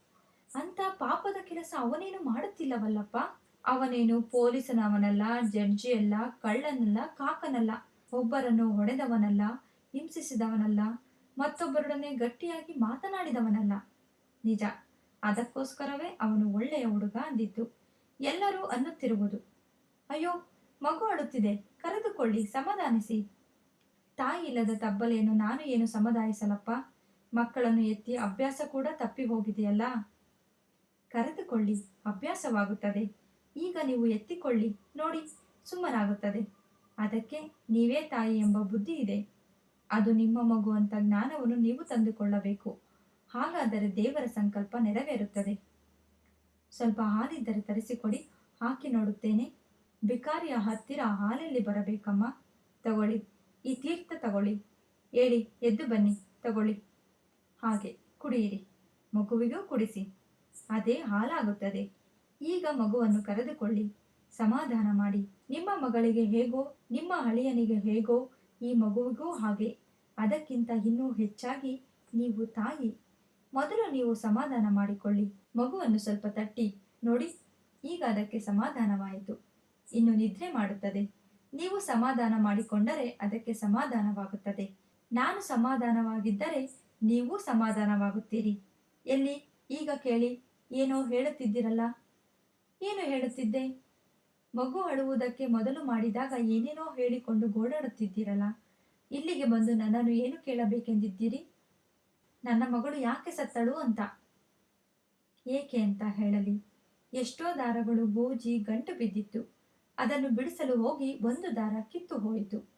ಅಂತ ಪಾಪದ ಕೆಲಸ ಅವನೇನು ಮಾಡುತ್ತಿಲ್ಲವಲ್ಲಪ್ಪ? ಅವನೇನು ಪೊಲೀಸನವನಲ್ಲ ಜಡ್ಜಿ ಅಲ್ಲ ಕಳ್ಳನಲ್ಲ, ಕಾಕನಲ್ಲ, ಒಬ್ಬರನ್ನು ಹೊಡೆದವನಲ್ಲ, ಹಿಂಸಿಸಿದವನಲ್ಲ, ಮತ್ತೊಬ್ಬರೊಡನೆ ಗಟ್ಟಿಯಾಗಿ ಮಾತನಾಡಿದವನಲ್ಲ. ನಿಜ, ಅದಕ್ಕೋಸ್ಕರವೇ ಅವನು ಒಳ್ಳೆಯ ಹುಡುಗ ಅಂದಿದ್ದು. ಎಲ್ಲರೂ ಅನ್ನುತ್ತಿರುವುದು. ಅಯ್ಯೋ, ಮಗು ಅಳುತ್ತಿದೆ ಕರೆದುಕೊಳ್ಳಿ, ಸಮಾಧಾನಿಸಿ. ತಾಯಿ ಇಲ್ಲದ ತಬ್ಬಲೆಯನ್ನು ನಾನು ಏನು ಸಮದಾಯಿಸಲಪ್ಪ? ಮಕ್ಕಳನ್ನು ಎತ್ತಿ ಅಭ್ಯಾಸ ಕೂಡ ತಪ್ಪಿ ಹೋಗಿದೆಯಲ್ಲ? ಕರೆದುಕೊಳ್ಳಿ, ಅಭ್ಯಾಸವಾಗುತ್ತದೆ. ಈಗ ನೀವು ಎತ್ತಿಕೊಳ್ಳಿ, ನೋಡಿ, ಸುಮ್ಮನಾಗುತ್ತದೆ. ಅದಕ್ಕೆ ನೀವೇ ತಾಯಿ ಎಂಬ ಬುದ್ಧಿ ಇದೆ. ಅದು ನಿಮ್ಮ ಮಗು ಅಂತ ಜ್ಞಾನವನ್ನು ನೀವು ತಂದುಕೊಳ್ಳಬೇಕು. ಹಾಗಾದರೆ ದೇವರ ಸಂಕಲ್ಪ ನೆರವೇರುತ್ತದೆ. ಸ್ವಲ್ಪ ಹಾಲಿದ್ದರೆ ತರಿಸಿಕೊಡಿ, ಹಾಕಿ ನೋಡುತ್ತೇನೆ. ಬಿಕಾರಿಯ ಹತ್ತಿರ ಹಾಲಲ್ಲಿ ಬರಬೇಕಮ್ಮ. ತಗೊಳ್ಳಿ. ಈ ತೀರ್ಥ ತಗೊಳ್ಳಿ. ಹೇಳಿ ಎದ್ದು ಬನ್ನಿ, ತಗೊಳ್ಳಿ. ಹಾಗೆ, ಕುಡಿಯಿರಿ. ಮಗುವಿಗೂ ಕುಡಿಸಿ. ಅದೇ ಹಾಲಾಗುತ್ತದೆ ಈಗ ಮಗುವನ್ನು ಕರೆದುಕೊಳ್ಳಿ. ಸಮಾಧಾನ ಮಾಡಿ. ನಿಮ್ಮ ಮಗಳಿಗೆ ಹೇಗೋ, ನಿಮ್ಮ ಅಳಿಯನಿಗೆ ಹೇಗೋ ಈ ಮಗುವಿಗೂ ಹಾಗೆ. ಅದಕ್ಕಿಂತ ಇನ್ನೂ ಹೆಚ್ಚಾಗಿ ನೀವು ತಾಯಿ. ಮೊದಲು ನೀವು ಸಮಾಧಾನ ಮಾಡಿಕೊಳ್ಳಿ. ಮಗುವನ್ನು ಸ್ವಲ್ಪ ತಟ್ಟಿ. ನೋಡಿ, ಈಗ ಅದಕ್ಕೆ ಸಮಾಧಾನವಾಯಿತು. ಇನ್ನು ನಿದ್ರೆ ಮಾಡುತ್ತದೆ. ನೀವು ಸಮಾಧಾನ ಮಾಡಿಕೊಂಡರೆ ಅದಕ್ಕೆ ಸಮಾಧಾನವಾಗುತ್ತದೆ. ನಾನು ಸಮಾಧಾನವಾಗಿದ್ದರೆ ನೀವು ಸಮಾಧಾನವಾಗುತ್ತೀರಿ. ಎಲ್ಲಿ? ಈಗ ಕೇಳಿ. ಏನೋ ಹೇಳುತ್ತಿದ್ದಿರಲ್ಲ? ಏನು ಹೇಳುತ್ತಿದ್ದೆ? ಮಗು ಅಳುವುದಕ್ಕೆ ಮೊದಲು ಮಾಡಿದಾಗ ಏನೇನೋ ಹೇಳಿಕೊಂಡು ಗೋಡಾಡುತ್ತಿದ್ದೀರಲ್ಲ? ಇಲ್ಲಿಗೆ ಬಂದು ನನ್ನನ್ನು ಏನು ಕೇಳಬೇಕೆಂದಿದ್ದೀರಿ? ನನ್ನ ಮಗಳು ಯಾಕೆ ಸತ್ತಳು ಅಂತ? ಏಕೆ ಅಂತ ಹೇಳಲಿ. ಎಷ್ಟೋ ದಾರಗಳು ಬೋಜಿ ಗಂಟು ಬಿದ್ದಿತ್ತು. ಅದನ್ನು ಬಿಡಿಸಲು ಹೋಗಿ ಒಂದು ದಾರ ಕಿತ್ತು ಹೋಯಿತು.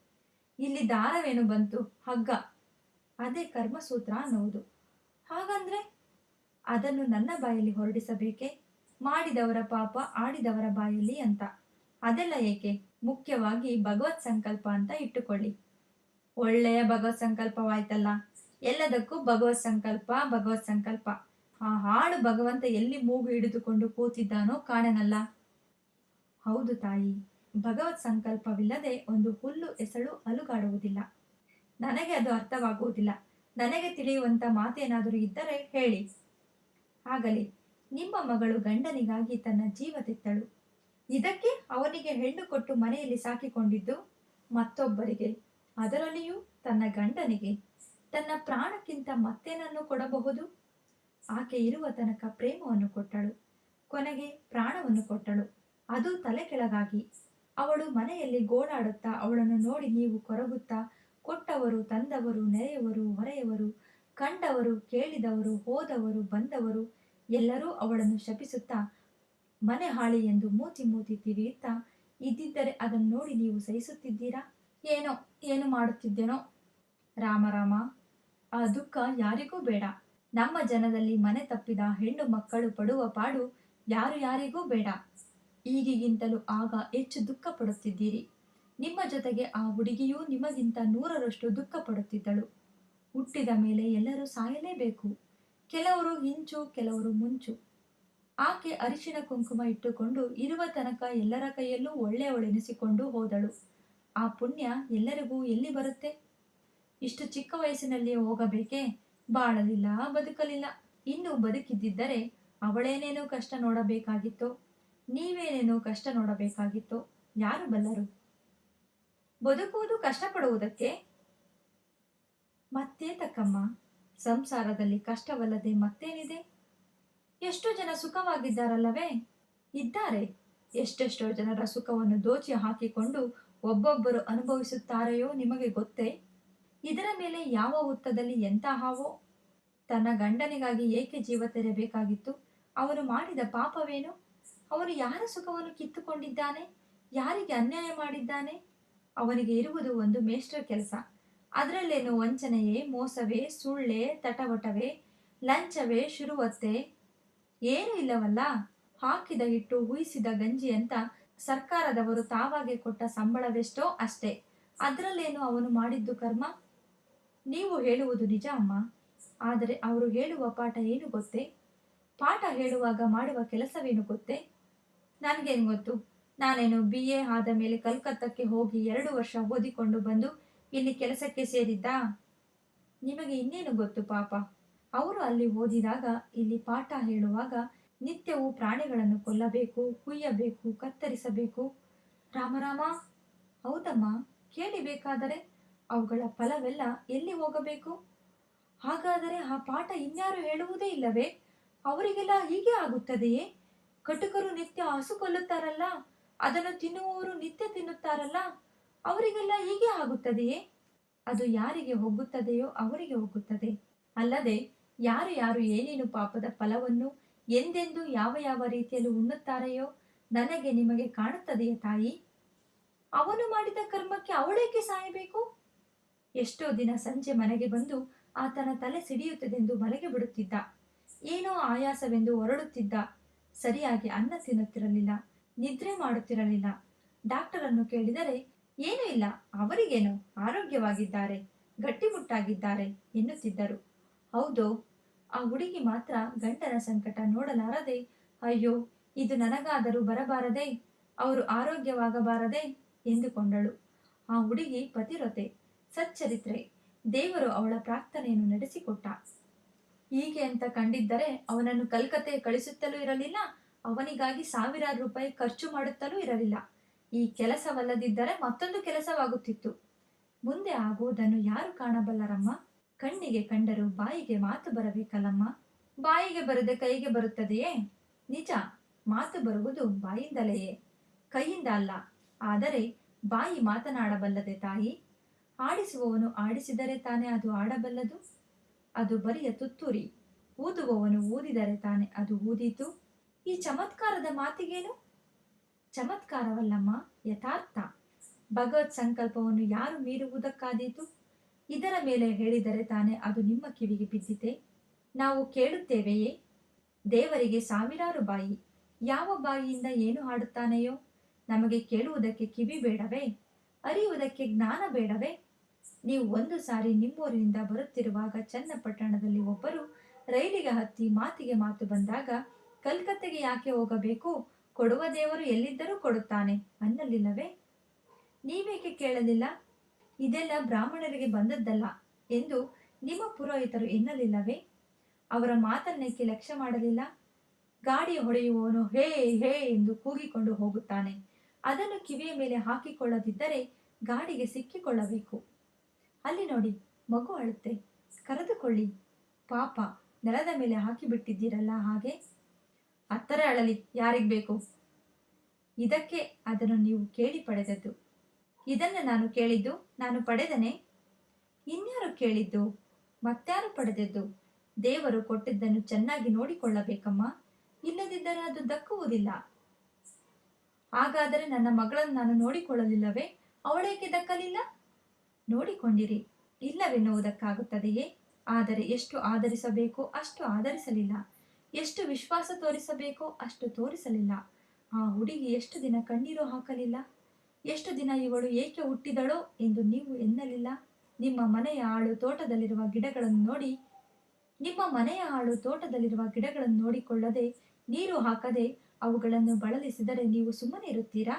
ಇಲ್ಲಿ ದಾರವೇನು ಬಂತು? ಹಗ್ಗ. ಅದೇ ಕರ್ಮಸೂತ್ರ ಅನ್ನುವುದು. ಹಾಗಂದ್ರೆ? ಅದನ್ನು ನನ್ನ ಬಾಯಲ್ಲಿ ಹೊರಡಿಸಬೇಕೆ? ಮಾಡಿದವರ ಪಾಪ ಆಡಿದವರ ಬಾಯಲ್ಲಿ ಅಂತ. ಅದೆಲ್ಲ ಏಕೆ? ಮುಖ್ಯವಾಗಿ ಭಗವತ್ ಸಂಕಲ್ಪ ಅಂತ ಇಟ್ಟುಕೊಳ್ಳಿ. ಒಳ್ಳೆಯ ಭಗವತ್ ಸಂಕಲ್ಪವಾಯ್ತಲ್ಲ. ಎಲ್ಲದಕ್ಕೂ ಭಗವತ್ ಸಂಕಲ್ಪ ಭಗವತ್ ಸಂಕಲ್ಪ. ಆ ಹಾಳು ಭಗವಂತ ಎಲ್ಲಿ ಮೂಗು ಹಿಡಿದುಕೊಂಡು ಕೂತಿದ್ದಾನೋ ಕಾಣನಲ್ಲ. ಹೌದು ತಾಯಿ, ಭಗವತ್ ಸಂಕಲ್ಪವಿಲ್ಲದೆ ಒಂದು ಹುಲ್ಲು ಎಸಳು ಅಲುಗಾಡುವುದಿಲ್ಲ. ನನಗೆ ಅದು ಅರ್ಥವಾಗುವುದಿಲ್ಲ. ನನಗೆ ತಿಳಿಯುವಂತ ಮಾತೇನಾದರೂ ಇದ್ದರೆ ಹೇಳಿ. ಆಗಲಿ. ನಿಮ್ಮ ಮಗಳು ಗಂಡನಿಗಾಗಿ ತನ್ನ ಜೀವ ತೆತ್ತಳು. ಇದಕ್ಕೆ ಅವನಿಗೆ ಹೆಣ್ಣು ಕೊಟ್ಟು ಮನೆಯಲ್ಲಿ ಸಾಕಿಕೊಂಡಿದ್ದು ಮತ್ತೊಬ್ಬರಿಗೆ. ಅದರಲ್ಲಿಯೂ ತನ್ನ ಗಂಡನಿಗೆ. ತನ್ನ ಪ್ರಾಣಕ್ಕಿಂತ ಮತ್ತೇನನ್ನು ಕೊಡಬಹುದು? ಆಕೆ ಇರುವ ತನಕ ಪ್ರೇಮವನ್ನು ಕೊಟ್ಟಳು. ಕೊನೆಗೆ ಪ್ರಾಣವನ್ನು ಕೊಟ್ಟಳು. ಅದು ತಲೆ ಕೆಳಗಾಗಿ ಅವಳು ಮನೆಯಲ್ಲಿ ಗೋಳಾಡುತ್ತಾ ಅವಳನ್ನು ನೋಡಿ ನೀವು ಕೊರಗುತ್ತಾ, ಕೊಟ್ಟವರು, ತಂದವರು, ನೆರೆಯವರು, ಹೊರೆಯವರು ಕಂಡವರು, ಕೇಳಿದವರು, ಹೋದವರು, ಬಂದವರು ಎಲ್ಲರೂ ಅವಳನ್ನು ಶಪಿಸುತ್ತಾ ಮನೆ ಹಾಳಿ ಎಂದು ಮೂತಿ ಮೂತಿ ತಿರಿಯುತ್ತಾ, ಇದ್ದಿದ್ದರೆ ಅದನ್ನು ನೋಡಿ ನೀವು ಸಹಿಸುತ್ತಿದ್ದೀರಾ? ಏನೋ, ಏನು ಮಾಡುತ್ತಿದ್ದೇನೋ? ರಾಮರಾಮ ರಾಮ, ಆ ದುಃಖ ಯಾರಿಗೂ ಬೇಡ. ನಮ್ಮ ಜನದಲ್ಲಿ ಮನೆ ತಪ್ಪಿದ ಹೆಣ್ಣು ಮಕ್ಕಳು ಪಡುವ ಪಾಡು ಯಾರು ಯಾರಿಗೂ ಬೇಡ. ಈಗಿಗಿಂತಲೂ ಆಗ ಹೆಚ್ಚು ದುಃಖ ಪಡುತ್ತಿದ್ದೀರಿ ನಿಮ್ಮ ಜೊತೆಗೆ ಆ ಹುಡುಗಿಯೂ ನಿಮಗಿಂತ ನೂರರಷ್ಟು ದುಃಖ ಪಡುತ್ತಿದ್ದಳು ಹುಟ್ಟಿದ ಮೇಲೆ ಎಲ್ಲರೂ ಸಾಯಲೇಬೇಕು. ಕೆಲವರು ಹಿಂಚು, ಕೆಲವರು ಮುಂಚು. ಆಕೆ ಅರಿಶಿನ ಕುಂಕುಮ ಇಟ್ಟುಕೊಂಡು ಇರುವ ತನಕ ಎಲ್ಲರ ಕೈಯಲ್ಲೂ ಒಳ್ಳೆಯವಳೆನಿಸಿಕೊಂಡು ಹೋದಳು. ಆ ಪುಣ್ಯ ಎಲ್ಲರಿಗೂ ಎಲ್ಲಿ ಬರುತ್ತೆ? ಇಷ್ಟು ಚಿಕ್ಕ ವಯಸ್ಸಿನಲ್ಲಿ ಹೋಗಬೇಕೇ? ಬಾಳಲಿಲ್ಲ, ಬದುಕಲಿಲ್ಲ. ಇನ್ನು ಬದುಕಿದ್ದಿದ್ದರೆ ಅವಳೇನೇನೋ ಕಷ್ಟ ನೋಡಬೇಕಾಗಿತ್ತೋ, ನೀವೇನೇನೋ ಕಷ್ಟ ನೋಡಬೇಕಾಗಿತ್ತೋ, ಯಾರು ಬಲ್ಲರು? ಬದುಕುವುದು ಕಷ್ಟಪಡುವುದಕ್ಕೆ ಮತ್ತೆ ತಕ್ಕಮ್ಮ ಸಂಸಾರದಲ್ಲಿ ಕಷ್ಟವಲ್ಲದೆ ಮತ್ತೇನಿದೆ? ಎಷ್ಟೋ ಜನ ಸುಖವಾಗಿದ್ದಾರಲ್ಲವೇ? ಇದ್ದಾರೆ. ಎಷ್ಟೆಷ್ಟೋ ಜನರ ಸುಖವನ್ನು ದೋಚಿ ಹಾಕಿಕೊಂಡು ಒಬ್ಬೊಬ್ಬರು ಅನುಭವಿಸುತ್ತಾರೆಯೋ ನಿಮಗೆ ಗೊತ್ತೇ? ಇದರ ಮೇಲೆ ಯಾವ ಹುತ್ತದಲ್ಲಿ ಎಂಥ ಹಾವೋ? ತನ್ನ ಗಂಡನಿಗಾಗಿ ಏಕೆ ಜೀವ ತೆರಬೇಕಾಗಿತ್ತು ಅವನು ಮಾಡಿದ ಪಾಪವೇನು? ಅವನು ಯಾರ ಸುಖವನ್ನು ಕಿತ್ತುಕೊಂಡಿದ್ದಾನೆ? ಯಾರಿಗೆ ಅನ್ಯಾಯ ಮಾಡಿದ್ದಾನೆ? ಅವನಿಗೆ ಇರುವುದು ಒಂದು ಮೇಷ್ಟ್ರ ಕೆಲಸ. ಅದರಲ್ಲೇನು ವಂಚನೆಯೇ ಮೋಸವೇ, ಸುಳ್ಳೆ, ತಟವಟವೇ, ಲಂಚವೇ, ಶುರುವತ್ತೆ? ಏನೂ ಇಲ್ಲವಲ್ಲ? ಹಾಕಿದ ಹಿಟ್ಟು ಹುಯಿಸಿದ ಗಂಜಿ ಅಂತ ಸರ್ಕಾರದವರು ತಾವಾಗೆ ಕೊಟ್ಟ ಸಂಬಳವೆಷ್ಟೋ ಅಷ್ಟೇ. ಅದರಲ್ಲೇನು ಅವನು ಮಾಡಿದ್ದು ಕರ್ಮ? ನೀವು ಹೇಳುವುದು ನಿಜ ಅಮ್ಮ. ಆದರೆ ಅವರು ಹೇಳುವ ಪಾಠ ಏನು ಗೊತ್ತೇ? ಪಾಠ ಹೇಳುವಾಗ ಮಾಡುವ ಕೆಲಸವೇನು ಗೊತ್ತೇ? ನನಗೇನು ಗೊತ್ತು? ನಾನೇನು ಬಿ ಎ ಆದ ಮೇಲೆ ಕಲ್ಕತ್ತಕ್ಕೆ ಹೋಗಿ ಎರಡು ವರ್ಷ ಓದಿಕೊಂಡು ಬಂದು ಇಲ್ಲಿ ಕೆಲಸಕ್ಕೆ ಸೇರಿದ್ದ? ನಿಮಗೆ ಇನ್ನೇನು ಗೊತ್ತು ಪಾಪ? ಅವರು ಅಲ್ಲಿ ಓದಿದಾಗ, ಇಲ್ಲಿ ಪಾಠ ಹೇಳುವಾಗ ನಿತ್ಯವೂ ಪ್ರಾಣಿಗಳನ್ನು ಕೊಲ್ಲಬೇಕು, ಕುಯ್ಯಬೇಕು, ಕತ್ತರಿಸಬೇಕು. ರಾಮರಾಮ ಹೌದಮ್ಮ ಕೇಳಿ ಬೇಕಾದರೆ ಅವುಗಳ ಫಲವೆಲ್ಲ ಎಲ್ಲಿ ಹೋಗಬೇಕು? ಹಾಗಾದರೆ ಆ ಪಾಠ ಇನ್ಯಾರು ಹೇಳುವುದೇ ಇಲ್ಲವೇ? ಅವರಿಗೆಲ್ಲ ಹೀಗೆ ಆಗುತ್ತದೆಯೇ? ಕಟುಕರು ನಿತ್ಯ ಹಸು ಕೊಲ್ಲುತ್ತಾರಲ್ಲ ಅದನ್ನು ತಿನ್ನುವವರು ನಿತ್ಯ ತಿನ್ನುತ್ತಾರಲ್ಲ? ಅವರಿಗೆಲ್ಲ ಹೀಗೆ ಆಗುತ್ತದೆಯೇ ಅದು ಯಾರಿಗೆ ಹೋಗುತ್ತದೆಯೋ ಅವರಿಗೆ ಹೋಗುತ್ತದೆ. ಅಲ್ಲದೆ ಯಾರು ಯಾರು ಏನೇನು ಪಾಪದ ಫಲವನ್ನು ಎಂದೆಂದು ಯಾವ ಯಾವ ರೀತಿಯಲ್ಲಿ ಉಣ್ಣುತ್ತಾರೆಯೋ ನನಗೆ ನಿಮಗೆ ಕಾಣುತ್ತದೆಯೇ ತಾಯಿ? ಅವನು ಮಾಡಿದ ಕರ್ಮಕ್ಕೆ ಅವಳೇಕೆ ಸಾಯಬೇಕು? ಎಷ್ಟೋ ದಿನ ಸಂಜೆ ಮನೆಗೆ ಬಂದು ಆತನ ತಲೆ ಸಿಡಿಯುತ್ತದೆಂದು ಮಲಗಿ ಬಿಡುತ್ತಿದ್ದ. ಏನೋ ಆಯಾಸವೆಂದು ಹೊರಡುತ್ತಿದ್ದ. ಸರಿಯಾಗಿ ಅನ್ನ ತಿನ್ನುತ್ತಿರಲಿಲ್ಲ, ನಿದ್ರೆ ಮಾಡುತ್ತಿರಲಿಲ್ಲ. ಡಾಕ್ಟರನ್ನು ಕೇಳಿದರೆ ಏನೂ ಇಲ್ಲ. ಅವರಿಗೇನು? ಆರೋಗ್ಯವಾಗಿದ್ದಾರೆ. ಗಟ್ಟಿಮುಟ್ಟಾಗಿದ್ದಾರೆ ಎನ್ನುತ್ತಿದ್ದರು. ಹೌದೋ, ಆ ಹುಡುಗಿ ಮಾತ್ರ ಗಂಡನ ಸಂಕಟ ನೋಡಲಾರದೆ, ಅಯ್ಯೋ, ಇದು ನನಗಾದರೂ ಬರಬಾರದೆ, ಅವರು ಆರೋಗ್ಯವಾಗಬಾರದೆ ಎಂದುಕೊಂಡಳು. ಆ ಹುಡುಗಿ ಪತಿರತೆ ಸಚ್ಚರಿತ್ರೆ, ದೇವರು ಅವಳ ಪ್ರಾರ್ಥನೆಯನ್ನು ನಡೆಸಿಕೊಟ್ಟ. ಹೀಗೆ ಅಂತ ಕಂಡಿದ್ದರೆ ಅವನನ್ನು ಕಲ್ಕತ್ತೆ ಕಳಿಸುತ್ತಲೂ ಇರಲಿಲ್ಲ, ಅವನಿಗಾಗಿ ಸಾವಿರಾರು ರೂಪಾಯಿ ಖರ್ಚು ಮಾಡುತ್ತಲೂ ಇರಲಿಲ್ಲ. ಈ ಕೆಲಸವಲ್ಲದಿದ್ದರೆ ಮತ್ತೊಂದು ಕೆಲಸವಾಗುತ್ತಿತ್ತು. ಮುಂದೆ ಆಗುವುದನ್ನು ಯಾರು ಕಾಣಬಲ್ಲರಮ್ಮ? ಕಣ್ಣಿಗೆ ಕಂಡರೂ ಬಾಯಿಗೆ ಮಾತು ಬರಬೇಕಲ್ಲಮ್ಮ? ಬಾಯಿಗೆ ಬರದೆ ಕೈಗೆ ಬರುತ್ತದೆಯೇ? ನಿಜ, ಮಾತು ಬರುವುದು ಬಾಯಿಂದಲೆಯೇ. ಕೈಯಿಂದ ಅಲ್ಲ, ಆದರೆ ಬಾಯಿ ಮಾತನಾಡಬಲ್ಲದೆ ತಾಯಿ. ಆಡಿಸುವವನು ಆಡಿಸಿದರೆ ತಾನೇ ಅದು ಆಡಬಲ್ಲದು. ಅದು ಬರಿಯ ತುತ್ತೂರಿ. ಊದುವವನು ಊದಿದರೆ ತಾನೇ ಅದು ಊದಿತು. ಈ ಚಮತ್ಕಾರದ ಮಾತಿಗೇನು? ಚಮತ್ಕಾರವಲ್ಲಮ್ಮ, ಯಥಾರ್ಥ. ಭಗವತ್ ಸಂಕಲ್ಪವನ್ನು ಯಾರು ಮೀರುವುದಕ್ಕಾದೀತು? ಇದರ ಮೇಲೆ ಹೇಳಿದರೆ ತಾನೇ ಅದು ನಿಮ್ಮ ಕಿವಿಗೆ ಬಿದ್ದಿತೆ. ನಾವು ಕೇಳುತ್ತೇವೆಯೇ? ದೇವರಿಗೆ ಸಾವಿರಾರು ಬಾಯಿ. ಯಾವ ಬಾಯಿಯಿಂದ ಏನು ಹಾಡುತ್ತಾನೆಯೋ? ನಮಗೆ ಕೇಳುವುದಕ್ಕೆ ಕಿವಿ ಬೇಡವೇ? ಅರಿಯುವುದಕ್ಕೆ ಜ್ಞಾನ ಬೇಡವೇ? ನೀವು ಒಂದು ಸಾರಿ ನಿಮ್ಮೂರಿನಿಂದ ಬರುತ್ತಿರುವಾಗ ಚನ್ನಪಟ್ಟಣದಲ್ಲಿ ಒಬ್ಬರು ರೈಲಿಗೆ ಹತ್ತಿ ಮಾತಿಗೆ ಮಾತು ಬಂದಾಗ, ಕಲ್ಕತ್ತೆಗೆ ಯಾಕೆ ಹೋಗಬೇಕು? ಕೊಡುವ ದೇವರು ಎಲ್ಲಿದ್ದರೂ ಕೊಡುತ್ತಾನೆ ಅನ್ನಲಿಲ್ಲವೇ? ನೀವೇಕೆ ಕೇಳಲಿಲ್ಲ? ಇದೆಲ್ಲ ಬ್ರಾಹ್ಮಣರಿಗೆ ಬಂದದ್ದಲ್ಲ ಎಂದು ನಿಮ್ಮ ಪುರೋಹಿತರು ಎನ್ನಲಿಲ್ಲವೇ? ಅವರ ಮಾತನ್ನೇಕೆ ಲಕ್ಷ್ಯ ಮಾಡಲಿಲ್ಲ? ಗಾಡಿ ಹೊಡೆಯುವವನು ಹೇ ಹೇ ಎಂದು ಕೂಗಿಕೊಂಡು ಹೋಗುತ್ತಾನೆ. ಅದನ್ನು ಕಿವಿಯ ಮೇಲೆ ಹಾಕಿಕೊಳ್ಳದಿದ್ದರೆ ಗಾಡಿಗೆ ಸಿಕ್ಕಿಕೊಳ್ಳಬೇಕು. ಅಲ್ಲಿ ನೋಡಿ, ಮಗು ಅಳುತ್ತೆ. ಕರೆದುಕೊಳ್ಳಿ. ಪಾಪ, ನೆಲದ ಮೇಲೆ ಹಾಕಿಬಿಟ್ಟಿದ್ದೀರಲ್ಲ ಹಾಗೆ? ಹತ್ತರ ಅಳಲಿ ಯಾರಿಗೆ ಬೇಕು? ಇದಕ್ಕೆ ಅದನ್ನು ನೀವು ಕೇಳಿ ಪಡೆದದ್ದು. ಇದನ್ನು ನಾನು ಕೇಳಿದ್ದು, ನಾನು ಪಡೆದನೆ? ಇನ್ಯಾರು ಕೇಳಿದ್ದು? ಮತ್ತಾರು ಪಡೆದದ್ದು? ದೇವರು ಕೊಟ್ಟಿದ್ದನ್ನು ಚೆನ್ನಾಗಿ ನೋಡಿಕೊಳ್ಳಬೇಕಮ್ಮ. ಇಲ್ಲದಿದ್ದರೆ ಅದು ದಕ್ಕುವುದಿಲ್ಲ. ಹಾಗಾದರೆ ನನ್ನ ಮಗಳನ್ನು ನಾನು ನೋಡಿಕೊಳ್ಳಲಿಲ್ಲವೇ? ಅವಳೇಕೆ ದಕ್ಕಲಿಲ್ಲ? ನೋಡಿಕೊಂಡಿರಿ, ಇಲ್ಲವೆನ್ನುವುದಕ್ಕಾಗುತ್ತದೆಯೇ? ಆದರೆ ಎಷ್ಟು ಆಧರಿಸಬೇಕೋ, ಅಷ್ಟು ಆಧರಿಸಲಿಲ್ಲ. ಎಷ್ಟು ವಿಶ್ವಾಸ ತೋರಿಸಬೇಕೋ ಅಷ್ಟು ತೋರಿಸಲಿಲ್ಲ. ಆ ಹುಡುಗಿ ಎಷ್ಟು ದಿನ ಕಣ್ಣೀರು ಹಾಕಲಿಲ್ಲ? ಎಷ್ಟು ದಿನ ಇವಳು ಏಕೆ ಹುಟ್ಟಿದಳೋ ಎಂದು ನೀವು ಎನ್ನಲಿಲ್ಲ? ನಿಮ್ಮ ಮನೆಯ ಆಳು ತೋಟದಲ್ಲಿರುವ ಗಿಡಗಳನ್ನು ನೋಡಿ, ನಿಮ್ಮ ಮನೆಯ ಆಳು ತೋಟದಲ್ಲಿರುವ ಗಿಡಗಳನ್ನು ನೋಡಿಕೊಳ್ಳದೆ, ನೀರು ಹಾಕದೆ ಅವುಗಳನ್ನು ಬಳಲಿಸಿದರೆ ನೀವು ಸುಮ್ಮನೆ ಇರುತ್ತೀರಾ?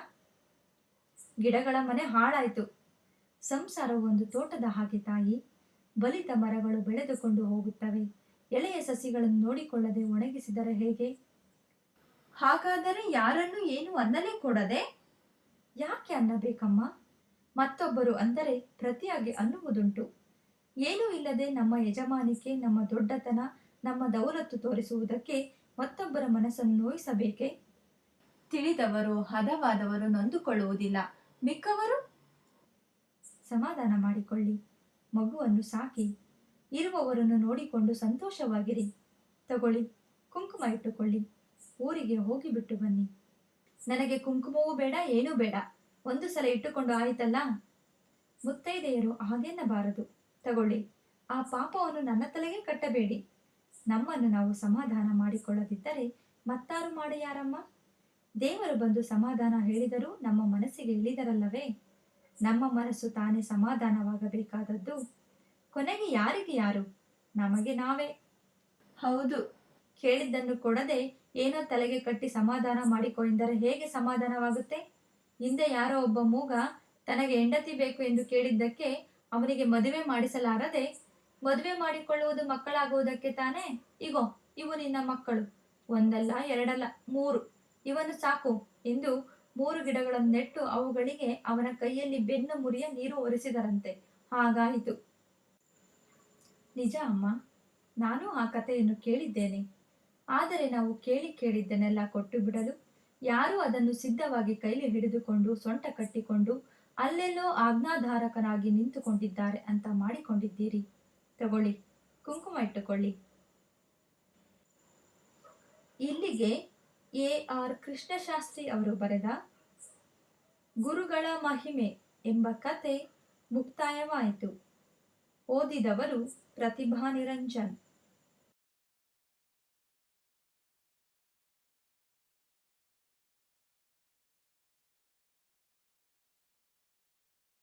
ಗಿಡಗಳ ಮನೆ ಹಾಳಾಯಿತು. ಸಂಸಾರವು ಒಂದು ತೋಟದ ಹಾಗೆ ತಾಯಿ, ಬಲಿತ ಮರಗಳು ಬೆಳೆದುಕೊಂಡು ಹೋಗುತ್ತವೆ. ಎಳೆಯ ಸಸಿಗಳನ್ನು ನೋಡಿಕೊಳ್ಳದೆ ಒಣಗಿಸಿದರೆ ಹೇಗೆ? ಹಾಗಾದರೆ ಯಾರನ್ನು ಏನು ಅನ್ನಲೇ ಕೊಡದೆ? ಯಾಕೆ ಅನ್ನಬೇಕಮ್ಮ? ಮತ್ತೊಬ್ಬರು ಅಂದರೆ ಪ್ರತಿಯಾಗಿ ಅನ್ನುವುದುಂಟು. ಏನೂ ಇಲ್ಲದೆ ನಮ್ಮ ಯಜಮಾನಿಕೆ, ನಮ್ಮ ದೊಡ್ಡತನ, ನಮ್ಮ ದೌಲತ್ತು ತೋರಿಸುವುದಕ್ಕೆ ಮತ್ತೊಬ್ಬರ ಮನಸ್ಸನ್ನು ನೋಯಿಸಬೇಕೆ? ತಿಳಿದವರು, ಹದವಾದವರು ನೊಂದುಕೊಳ್ಳುವುದಿಲ್ಲ. ಮಿಕ್ಕವರು? ಸಮಾಧಾನ ಮಾಡಿಕೊಳ್ಳಿ. ಮಗುವನ್ನು ಸಾಕಿ. ಇರುವವರನ್ನು ನೋಡಿಕೊಂಡು ಸಂತೋಷವಾಗಿರಿ. ತಗೊಳ್ಳಿ, ಕುಂಕುಮ ಇಟ್ಟುಕೊಳ್ಳಿ. ಊರಿಗೆ ಹೋಗಿಬಿಟ್ಟು ಬನ್ನಿ. ನನಗೆ ಕುಂಕುಮವೂ ಬೇಡ, ಏನೂ ಬೇಡ. ಒಂದು ಸಲ ಇಟ್ಟುಕೊಂಡು ಆಯಿತಲ್ಲ? ಮುತ್ತೈದೆಯರು ಹಾಗೆನ್ನಬಾರದು ತಗೊಳ್ಳಿ, ಆ ಪಾಪವನ್ನು ನನ್ನ ತಲೆಗೆ ಕಟ್ಟಬೇಡಿ. ನಮ್ಮನ್ನು ನಾವು ಸಮಾಧಾನ ಮಾಡಿಕೊಳ್ಳದಿದ್ದರೆ ಮತ್ತಾರು ಮಾಡಿ ಯಾರಮ್ಮ? ದೇವರು ಬಂದು ಸಮಾಧಾನ ಹೇಳಿದರೂ ನಮ್ಮ ಮನಸ್ಸಿಗೆ ಇಳಿದರಲ್ಲವೇ? ನಮ್ಮ ಮನಸ್ಸು ತಾನೇ ಸಮಾಧಾನವಾಗಬೇಕಾದದ್ದು. ಕೊನೆಗೆ ಯಾರಿಗೆ ಯಾರು? ನಮಗೆ ನಾವೇ. ಹೌದು, ಕೇಳಿದ್ದನ್ನು ಕೊಡದೆ ಏನೋ ತಲೆಗೆ ಕಟ್ಟಿ ಸಮಾಧಾನ ಮಾಡಿಕೊಂಡರೆ ಹೇಗೆ ಸಮಾಧಾನವಾಗುತ್ತೆ? ಹಿಂದೆ ಯಾರೋ ಒಬ್ಬ ಮೂಗ ತನಗೆ ಹೆಂಡತಿ ಬೇಕು ಎಂದು ಕೇಳಿದ್ದಕ್ಕೆ ಅವನಿಗೆ ಮದುವೆ ಮಾಡಿಸಲಾರದೆ, ಮದುವೆ ಮಾಡಿಕೊಳ್ಳುವುದು ಮಕ್ಕಳಾಗುವುದಕ್ಕೆ ತಾನೇ? ಇಗೋ, ಇವು ನಿನ್ನ ಮಕ್ಕಳು. ಒಂದಲ್ಲ, ಎರಡಲ್ಲ, ಮೂರು. ಇವನು ಸಾಕು ಎಂದು ಮೂರು ಗಿಡಗಳನ್ನು ನೆಟ್ಟು ಅವುಗಳಿಗೆ ಅವನ ಕೈಯಲ್ಲಿ ಬೆನ್ನು ಮುರಿಯ ನೀರು ಒರೆಸಿದರಂತೆ. ಹಾಗಾಯಿತು. ನಿಜ ಅಮ್ಮ, ನಾನು ಆ ಕಥೆಯನ್ನು ಕೇಳಿದ್ದೇನೆ. ಆದರೆ ನಾವು ಕೇಳಿ ಕೇಳಿದ್ದನ್ನೆಲ್ಲ ಕೊಟ್ಟು ಬಿಡಲು ಯಾರೂ ಅದನ್ನು ಸಿದ್ಧವಾಗಿ ಕೈಲಿ ಹಿಡಿದುಕೊಂಡು ಸೊಂಟ ಕಟ್ಟಿಕೊಂಡು ಅಲ್ಲೆಲ್ಲೋ ಆಜ್ಞಾಧಾರಕನಾಗಿ ನಿಂತುಕೊಂಡಿದ್ದಾರೆ ಅಂತ ಮಾಡಿಕೊಂಡಿದ್ದೀರಿ. ತಗೊಳ್ಳಿ, ಕುಂಕುಮ ಇಟ್ಟುಕೊಳ್ಳಿ. ಇಲ್ಲಿಗೆ ಎ ಆರ್ ಕೃಷ್ಣಶಾಸ್ತ್ರಿ ಅವರು ಬರೆದ ಗುರುಗಳ ಮಹಿಮೆ ಎಂಬ ಕತೆ ಮುಕ್ತಾಯವಾಯಿತು. ಓದಿದವರು ಪ್ರತಿಭಾ ನಿರಂಜನ್